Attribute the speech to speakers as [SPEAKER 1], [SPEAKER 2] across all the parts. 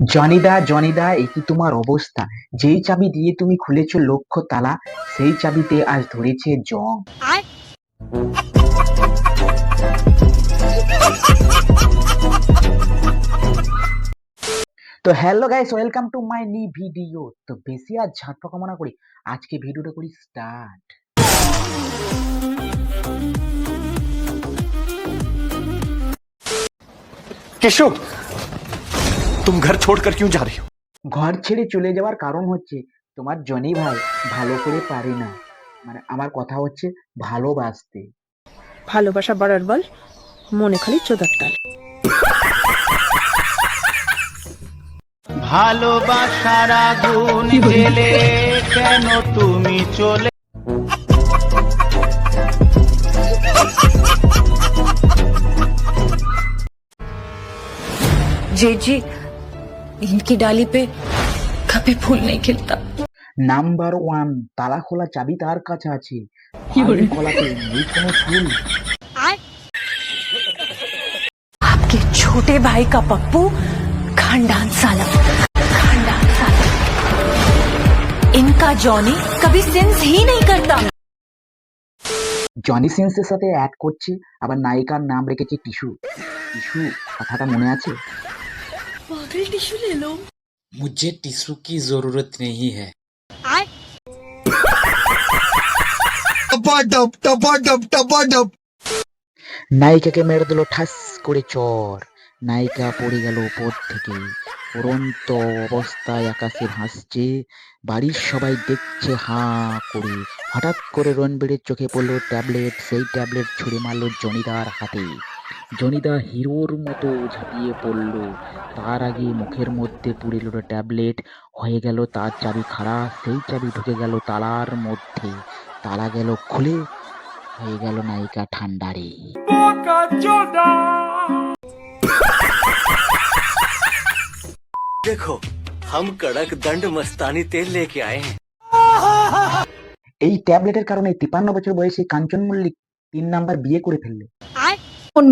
[SPEAKER 1] জনিদা জনিদা এ কি তোমার অবস্থা? যেই চাবি দিয়ে তুমি খুলেছ লক্ষ তালা সেই চাবিতে আজ ধরেছে জং। তো hello guys welcome to my নি ভিডিও। তো বেশি আর ঝাঁটপা কামনা করি। আজকে ভিডিওটা করি স্টার্ট।
[SPEAKER 2] কিশোর तुम घर छोड़कर क्यों जा रही हो
[SPEAKER 1] ঘর ছেড়ে চলে যাওয়ার কারণ হচ্ছে তোমার জনি ভাই ভালো করে পারে না মানে আমার কথা হচ্ছে ভালোবাসতে
[SPEAKER 3] ভালোবাসা বাড়ার বল মনে খালি চোদার তাল
[SPEAKER 4] ভালোবাসার আগুন জেলে কেন তুমি চলে
[SPEAKER 5] जी जी इनकी डाली पे कभी फूल नहीं खिलता
[SPEAKER 1] নাম্বার ওয়ান তালা খোলা চাবি তার কাছে আছে আলু কলাতে নেই কোনো ফুল
[SPEAKER 5] आपके छोटे भाई का पप्पू खानदान साला खानदान साला इनका जॉनी कभी सेंस ही नहीं करता
[SPEAKER 1] জনি সিন্সের সাথে অ্যাড করছে আবার নায়িকার নাম রেখেছে টিস্যু টিস্যু কথাটা মনে আছে
[SPEAKER 6] मुझे टिश्यू की जरूरत नहीं है
[SPEAKER 1] নায়িকাকে মেরে দিল ঠাস করে চর নায়িকা পড়ে গেল উপর থেকে পরন্ত অবস্থায় আকাশে ভাসছে বাড়ির সবাই দেখছে হাঁ করে হঠাৎ করে রণবীরের চোখে পড়লো ট্যাবলেট সেই ট্যাবলেট ছুঁড়ে মারলো জনিদার হাতে জনিদা হিরোর মতো ঝাঁপিয়ে পড়ল। তার আগে মুখের মধ্যে পুড়ে এলো ট্যাবলেট হয়ে গেল তার চাবি খাড়া সেই চাবি ঢুকে গেল তালার মধ্যে। তালা গেল খুলে হয়ে গেল নায়িকা ঠান্ডারে
[SPEAKER 2] দেখো হাম কড়ক দণ্ড মস্তানি তেল লেকে আয়ে হ্যাঁ।
[SPEAKER 1] এই ট্যাবলেটের কারণে তিপান্ন বছর বয়সে কাঞ্চন মল্লিক তিন নাম্বার বিয়ে করে ফেললে।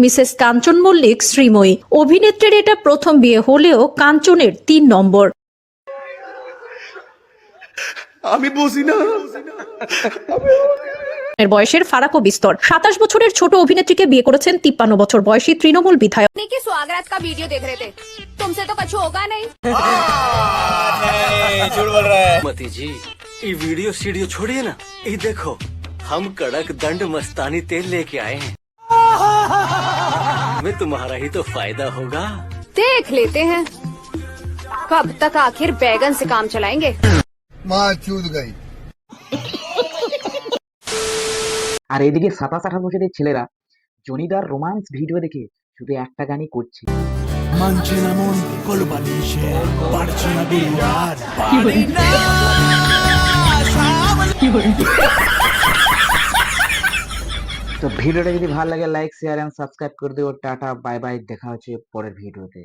[SPEAKER 7] মিসেস কাঞ্চন মল্লিক শ্রীময়ী অভিনেত্রীর এটা প্রথম বিয়ে হলেও কাঞ্চনের তিন নম্বর
[SPEAKER 2] আমি বুঝি না
[SPEAKER 7] এর বয়সের ফারাকও বিস্তর সাতাশ বছরের ছোট অভিনেত্রীকে বিয়ে করেছেন তিপ্পান্ন বছর বয়সী তৃণমূল বিধায়ক
[SPEAKER 8] की स्वागत का वीडियो देख रहे थे तुमसे तो कछु होगा नहीं
[SPEAKER 2] मती जी ये वीडियो सीडियो छोड़िए ना ये देखो हम कड़क दंड मस्तानी तेल लेके आए हैं में तुम्हारा ही तो फायदा होगा
[SPEAKER 8] देख लेते हैं कब तक आखिर बैगन से काम चलाएंगे
[SPEAKER 1] আর এদিকে সাতাশ আঠাশ বছরের ছেলেরা জনিদার রোমান্স ভিডিও দেখে শুধু একটা গানই করছে
[SPEAKER 4] মানছে না মন কলবালিশে পারছে না দুর্বার
[SPEAKER 1] তো ভিডিওটা যদি ভালো লাগে লাইক শেয়ার এন্ড সাবস্ক্রাইব করে দিও। টাটা বাই বাই দেখা হচ্ছে পরের ভিডিওতে।